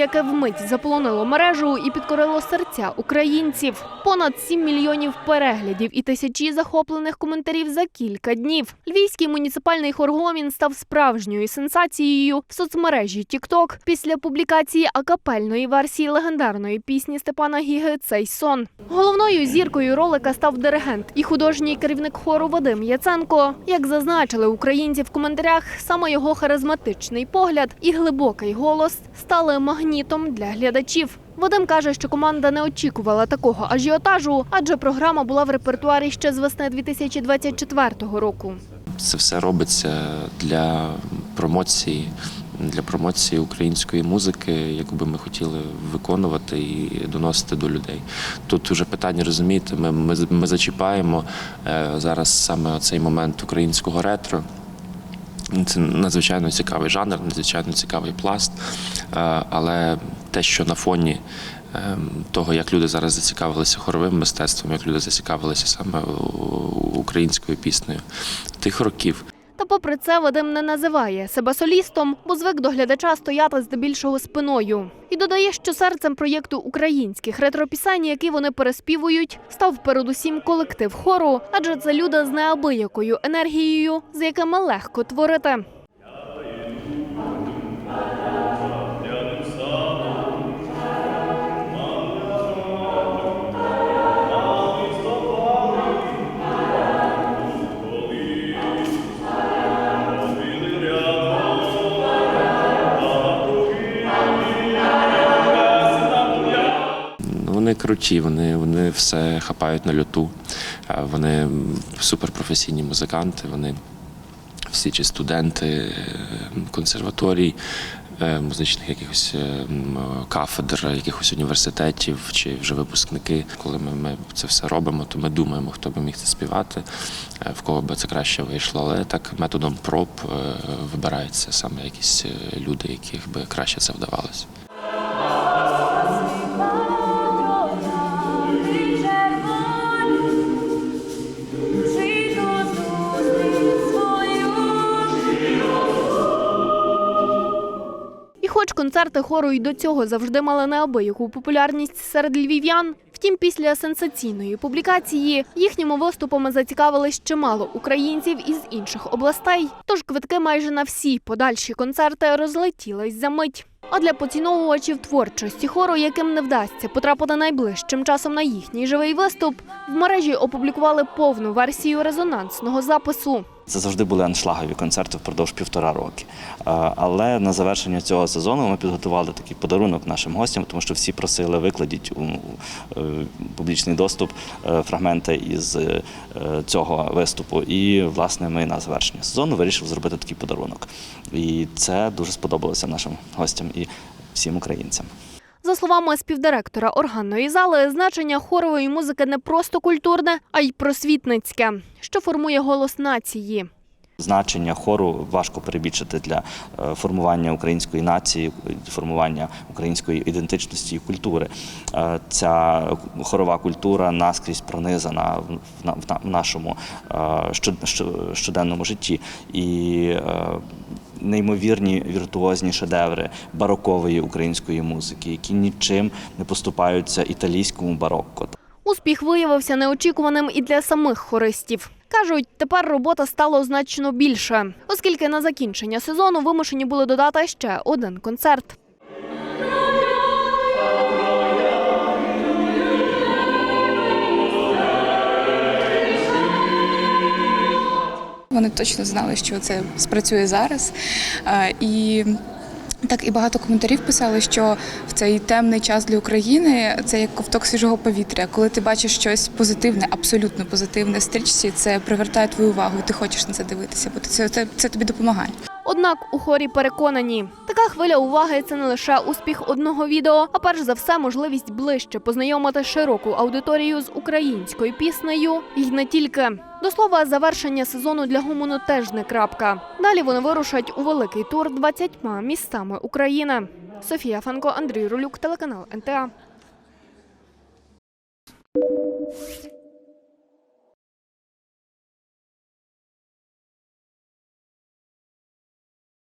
Яке вмить заполонило мережу і підкорило серця українців. Понад 7 мільйонів переглядів і тисячі захоплених коментарів за кілька днів. Львівський муніципальний хор Гомін став справжньою сенсацією в соцмережі TikTok після публікації акапельної версії легендарної пісні Степана Гіги Цей сон. Головною зіркою ролика став диригент і художній керівник хору Вадим Яценко. Як зазначили українці в коментарях, саме його харизматичний погляд і глибокий голос стали магнітом для глядачів. Вадим каже, що команда не очікувала такого ажіотажу, адже програма була в репертуарі ще з весни 2024 року. Це все робиться для промоції, для промоції української музики, яку би ми хотіли виконувати і доносити до людей. Тут вже питання розумієте, ми, ми, ми зачіпаємо е, зараз саме цей момент українського ретро. Це надзвичайно цікавий жанр, надзвичайно цікавий пласт. Е, Але те, що на фоні е, того, як люди зараз зацікавилися хоровим мистецтвом, як люди зацікавилися саме українською піснею тих років, Та попри це Вадим не називає себе солістом, бо звик до глядача стояти здебільшого спиною. І додає, що серцем проєкту українських ретропісень, які вони переспівують, став передусім колектив хору, адже це люди з неабиякою енергією, з якими легко творити. Круті, вони, вони все хапають на льоту. Е, Вони суперпрофесійні музиканти, вони всі чи студенти е, консерваторій, е, музичних якихось е, кафедр, якихось університетів чи вже випускники. Коли ми, ми це все робимо, то ми думаємо, хто би міг це співати, в кого би це краще вийшло. Але так методом проб вибираються саме якісь люди, яких би краще це вдавалося. Концерти хору й до цього завжди мали неабияку популярність серед львів'ян, втім, після сенсаційної публікації їхніми виступами зацікавились чимало українців із інших областей. Тож квитки майже на всі подальші концерти розлетілись за мить. А для поціновувачів творчості хору, яким не вдасться потрапити найближчим часом на їхній живий виступ, в мережі опублікували повну версію резонансного запису. Це завжди були аншлагові концерти впродовж півтора роки. Е, Але на завершення цього сезону ми підготували такий подарунок нашим гостям, тому що всі просили викладіть у е, публічний доступ е, фрагменти із цього виступу. І власне ми на завершення сезону вирішили зробити такий подарунок. І це дуже сподобалося нашим гостям і всім українцям. За словами співдиректора органної зали, значення хорової музики не просто культурне, а й просвітницьке, що формує голос нації. Значення хору важко перебільшити для е, формування української нації, формування української ідентичності і культури. Е, Ця хорова культура наскрізь пронизана в на- в на- в нашому е, що- що- щоденному житті. І неймовірні віртуозні шедеври барокової української музики, які нічим не поступаються італійському барокко. Успіх виявився неочікуваним і для самих хористів. Кажуть, тепер робота стала значно більше, оскільки на закінчення сезону вимушені були додати ще один концерт. Вони точно знали, що це спрацює зараз. Е, І так і багато коментарів писали, що в цей темний час для України це як ковток свіжого повітря. Коли ти бачиш щось позитивне, абсолютно позитивне стрічці, це привертає твою увагу, ти хочеш на це дивитися, бо це, це, це тобі допомагає. Однак у хорі переконані, така хвиля уваги це не лише успіх одного відео, а перш за все можливість ближче познайомити широку аудиторію з українською піснею і не тільки. До слова, завершення сезону для гумону теж не крапка. Далі вони вирушать у великий тур 20 містами України. Софія Фанко, Андрій Рулюк, телеканал НТА.